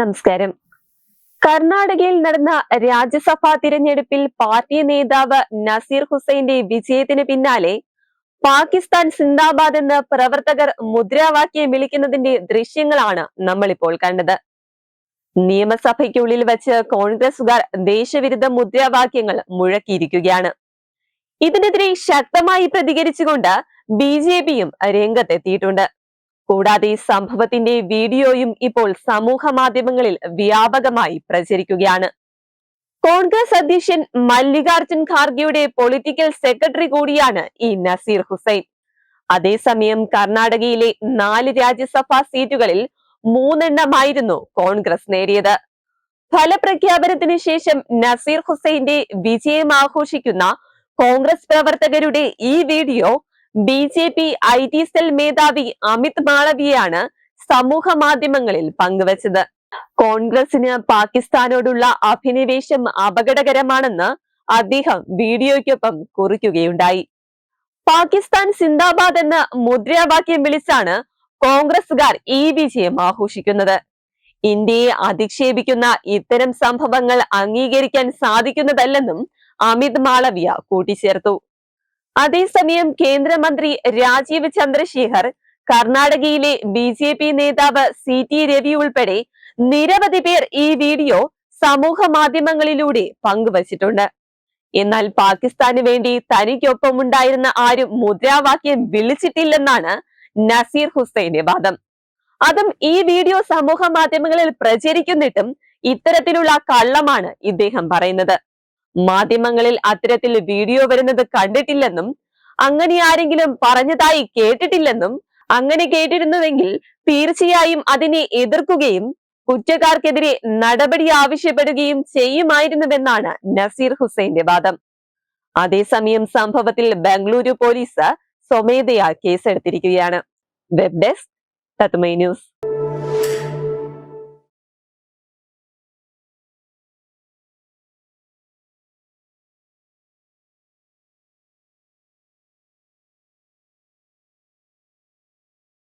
നമസ്കാരം. കർണാടകയിൽ നടന്ന രാജ്യസഭാ തിരഞ്ഞെടുപ്പിൽ പാർട്ടി നേതാവ് നസീർ ഹുസൈന്റെ വിജയത്തിന് പിന്നാലെ പാകിസ്ഥാൻ സിന്ദാബാദ് എന്ന് പ്രവർത്തകർ മുദ്രാവാക്യം വിളിക്കുന്നതിന്റെ ദൃശ്യങ്ങളാണ് നമ്മളിപ്പോൾ കണ്ടത്. നിയമസഭയ്ക്കുള്ളിൽ വച്ച് കോൺഗ്രസുകാർ ദേശവിരുദ്ധ മുദ്രാവാക്യങ്ങൾ മുഴക്കിയിരിക്കുകയാണ്. ഇതിനെതിരെ ശക്തമായി പ്രതികരിച്ചുകൊണ്ട് ബി ജെ പിയും രംഗത്തെത്തിയിട്ടുണ്ട്. കൂടാതെ സംഭവത്തിന്റെ വീഡിയോയും ഇപ്പോൾ സമൂഹ മാധ്യമങ്ങളിൽ വ്യാപകമായി പ്രചരിക്കുകയാണ്. കോൺഗ്രസ് അധ്യക്ഷൻ മല്ലികാർജുൻ ഖാർഗെയുടെ പൊളിറ്റിക്കൽ സെക്രട്ടറി കൂടിയാണ് ഈ നസീർ ഹുസൈൻ. അതേസമയം കർണാടകയിലെ നാല് രാജ്യസഭാ സീറ്റുകളിൽ മൂന്നെണ്ണമായിരുന്നു കോൺഗ്രസ് നേടിയത്. ഫലപ്രഖ്യാപനത്തിന് ശേഷം നസീർ ഹുസൈന്റെ വിജയം ആഘോഷിക്കുന്ന കോൺഗ്രസ് പ്രവർത്തകരുടെ ഈ video B J P I T cell മേധാവി അമിത് മാളവിയാണ് സമൂഹ മാധ്യമങ്ങളിൽ പങ്കുവച്ചത്. കോൺഗ്രസിന് പാകിസ്ഥാനോടുള്ള അഭിനിവേശം അപകടകരമാണെന്ന് അദ്ദേഹം വീഡിയോയ്ക്കൊപ്പം കുറിക്കുകയുണ്ടായി. പാകിസ്ഥാൻ സിന്ദാബാദ് എന്ന മുദ്രാവാക്യം വിളിച്ചാണ് കോൺഗ്രസുകാർ ഈ വിജയം ആഘോഷിക്കുന്നത്. ഇന്ത്യയെ അധിക്ഷേപിക്കുന്ന ഇത്തരം സംഭവങ്ങൾ അംഗീകരിക്കാൻ സാധിക്കുന്നതല്ലെന്നും അമിത് മാളവിയ കൂട്ടിച്ചേർത്തു. അതേസമയം കേന്ദ്രമന്ത്രി രാജീവ് ചന്ദ്രശേഖർ കർണാടകയിലെ ബി നേതാവ് സി രവി ഉൾപ്പെടെ നിരവധി പേർ ഈ വീഡിയോ സമൂഹ മാധ്യമങ്ങളിലൂടെ പങ്കുവച്ചിട്ടുണ്ട്. എന്നാൽ പാകിസ്ഥാന് വേണ്ടി തനിക്കൊപ്പം ഉണ്ടായിരുന്ന ആരും മുദ്രാവാക്യം വിളിച്ചിട്ടില്ലെന്നാണ് നസീർ ഹുസൈന്റെ വാദം. അതും ഈ വീഡിയോ സമൂഹ മാധ്യമങ്ങളിൽ പ്രചരിക്കുന്നിട്ടും ഇത്തരത്തിലുള്ള കള്ളമാണ് ഇദ്ദേഹം പറയുന്നത്. മാധ്യമങ്ങളിൽ അത്തരത്തിൽ വീഡിയോ വരുന്നത് കണ്ടിട്ടില്ലെന്നും അങ്ങനെ ആരെങ്കിലും പറഞ്ഞതായി കേട്ടിട്ടില്ലെന്നും അങ്ങനെ കേട്ടിരുന്നുവെങ്കിൽ തീർച്ചയായും അതിനെ എതിർക്കുകയും കുറ്റക്കാർക്കെതിരെ നടപടി ആവശ്യപ്പെടുകയും ചെയ്യുമായിരുന്നുവെന്നാണ് നസീർ ഹുസൈന്റെ വാദം. അതേസമയം സംഭവത്തിൽ ബംഗളൂരു പോലീസ് സ്വമേധയാ കേസെടുത്തിരിക്കുകയാണ്. വെബ് ഡെസ്ക് തത്മൈ ന്യൂസ്.